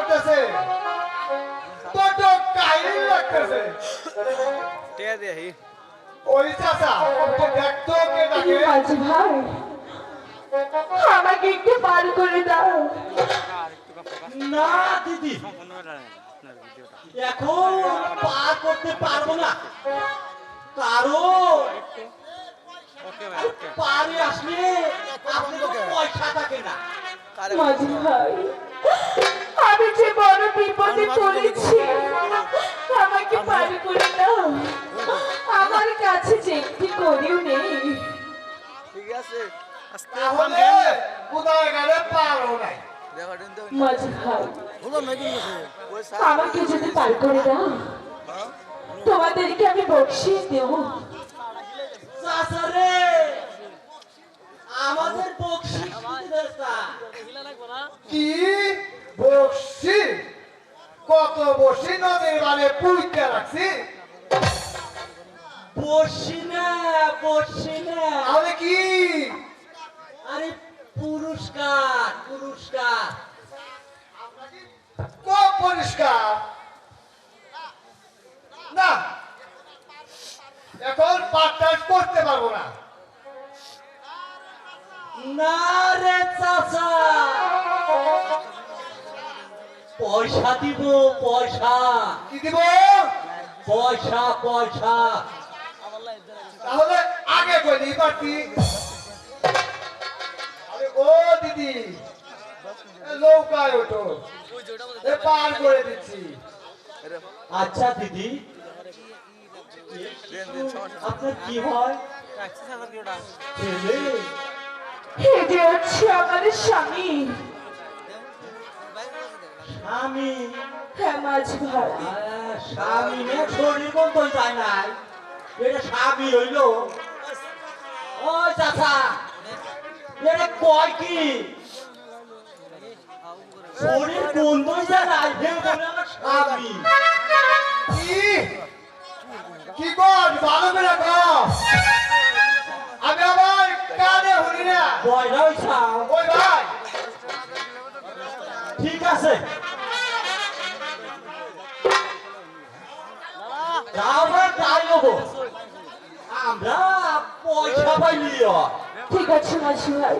করতেছে। বড্ড কাহিনী লাগতেছে। টিয়া দিয়ে হি ওই চাচা তো দেখতো কে ডাকে? মাঝি ভাই আমাকে একটু পার করে দাও। না দিদি। এখন পার করতে পারব না। কারণ ওকে পারে আসলে আপনার পয়সা থাকে না। মাঝি ভাই আমি যে বড় বিপদে পড়েছি আমাকে পার করে দাও আমার কাছে যে একটি করেও নেই। ঠিক আছে। তাহলে কোথায় গেলে পারো নাই। না আমাকে যদি করে দাও তোমাদেরকে আমি বকশিস দেবো। আমাদের বক্সি কি বসি কত বসি নদীর মানে পুইতে রাখছি? বসি না বসি না। পয়সা। দিব পয়সা। কি দিব? পয়সা পয়সা। তাহলে আগে কইলি পারতি আরে ও দিদি এ নৌকায় ওঠো। এ পার করে দিচ্ছি। আচ্ছা দিদি। আপনার কি হয়? ছেলে। এটি হচ্ছে আমার স্বামী। স্বামী হ্যাঁ মাঝি ভাই স্বামী নে শরীর তো যায় নাই। এটা স্বামী হইল। ও চাচা এটা কয় কি? শরীর কোন তো যায় নাই আমার স্বামী। কি? কি কর ভালো করে আমি আমার কানে শুনি না। বয়রা হইছা ওই ভাই। ঠিক আছে। আমরা পয়সা পাইলি ঠিক আছে মাসি ভাই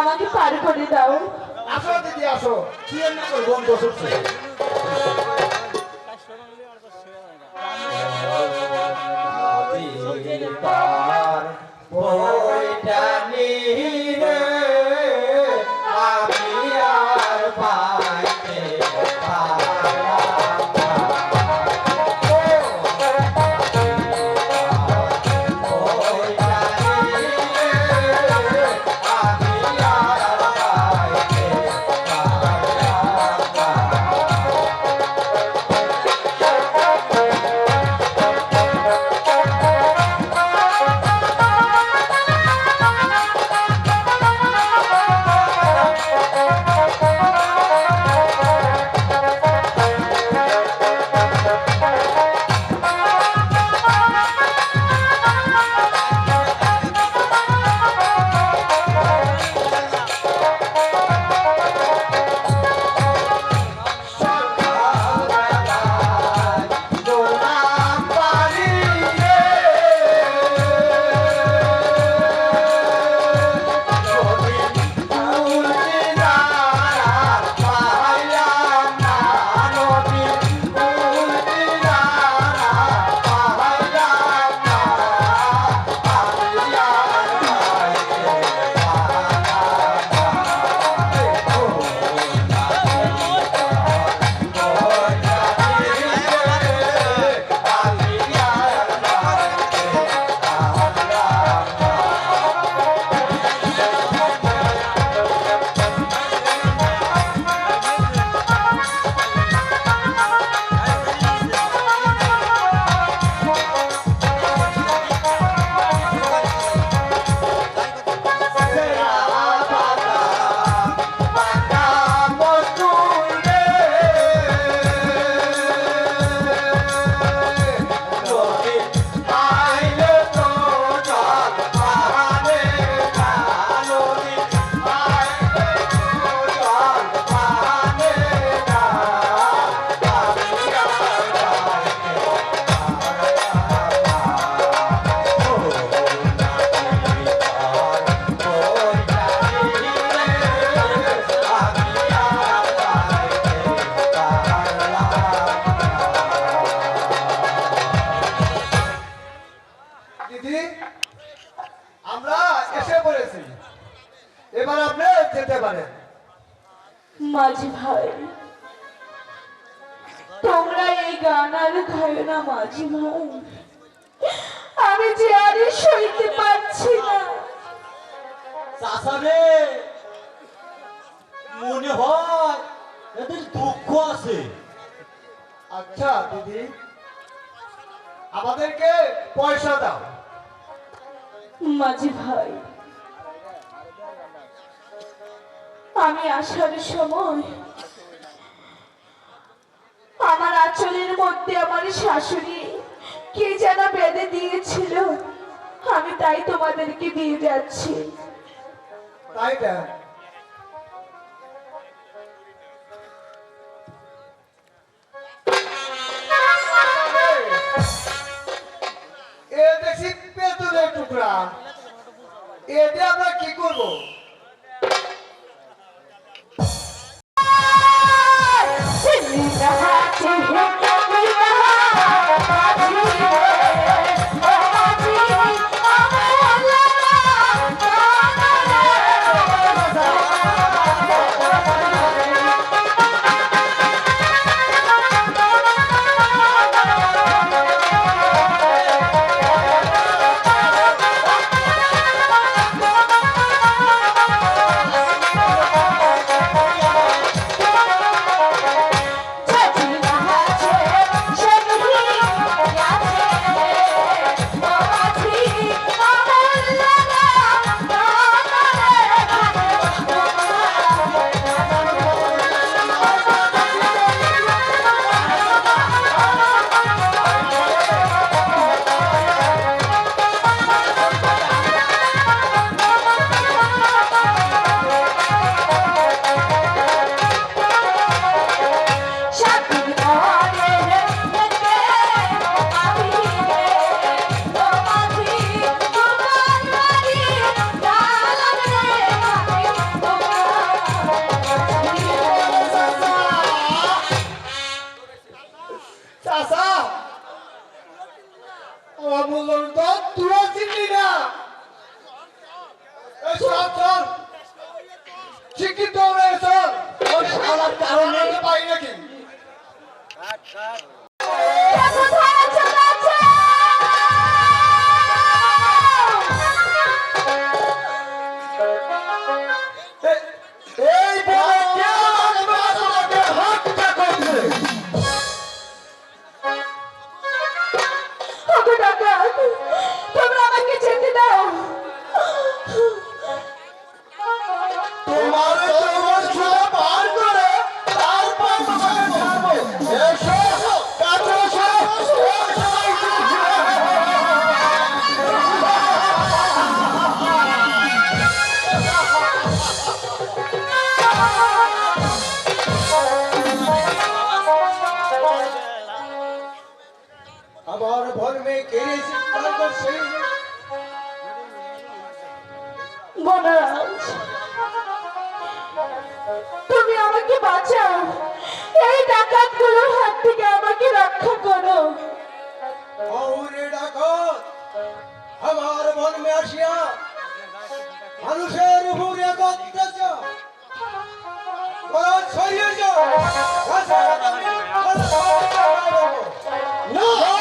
আমাকে পার করে দাও। আসো দিদি আসো। কি না করে বন্ধ তোমরা এই গান আর গায় না মাঝি ভাই আমি যে আর সইতে পারছি না। চাষারে মনে হয় এদের দুঃখ আছে। আচ্ছা দিদি আমাদেরকে পয়সা দাও। মাঝি ভাই আমি আসার সময় আঁচলের মধ্যে আমার শাশুড়ি। কে যেন বেঁধে দিয়েছিল। আমি তাই তোমাদেরকে দিয়ে যাচ্ছি। তাই রয়েছে ওই সারা কারণে পাই নাকি? তোমার রক্ষা করো আমার মন মে আসিয়া মানুষের উপরে অত্যাচার সরিয়ে যাও। না।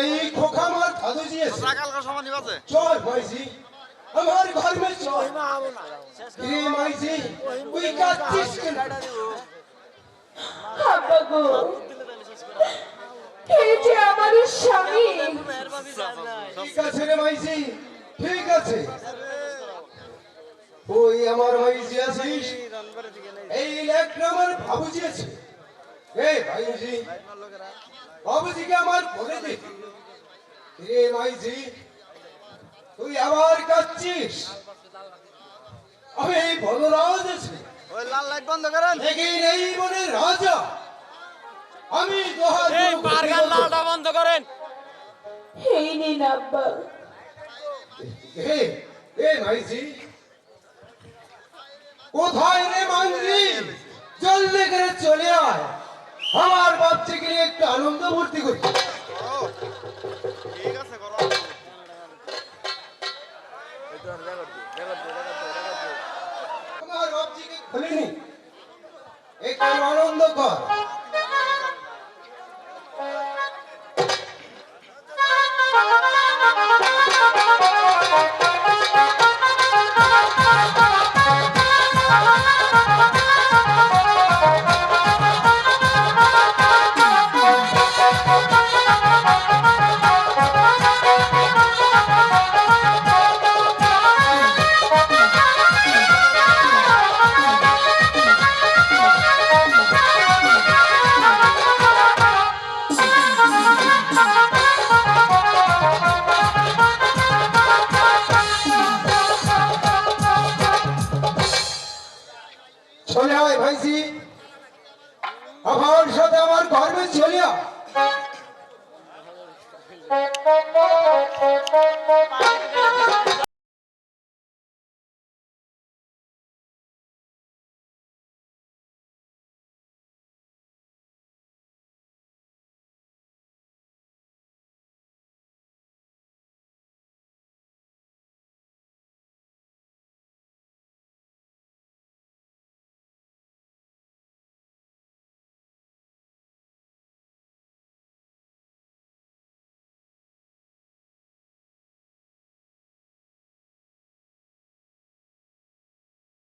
এই খোকা আমার সমানি বাজে চল মাইজি। আমার ঘর মে চল রে মাইজি তুই কাচ্ছিস কেন? আব্বা গো এই যে আমার স্বামী। ঠিক আছে রে মাইজি ঠিক আছে। ওই আমার মাইজি আছিস। এই একটা আমার বাবুজি আছে এই ভাইজি। বাবুজিকে আমার বলে দে। রে মাইজি তুই আবার কাচ্ছিস আমি এই বলরাজ আছি। ওই লাল লাইট বন্ধ করেন। দেখি নেই বলে রাজা। আমি এই লালটা বন্ধ করেন। এই নিন আব্বা। কোথায় রে মাইজি জলদি করে চলে আয়। আমার বাচ্চাকে নিয়ে একটু আনন্দ ভর্তি করি। আমার বাচ্চাকে খুলিনি একটু আনন্দ কর।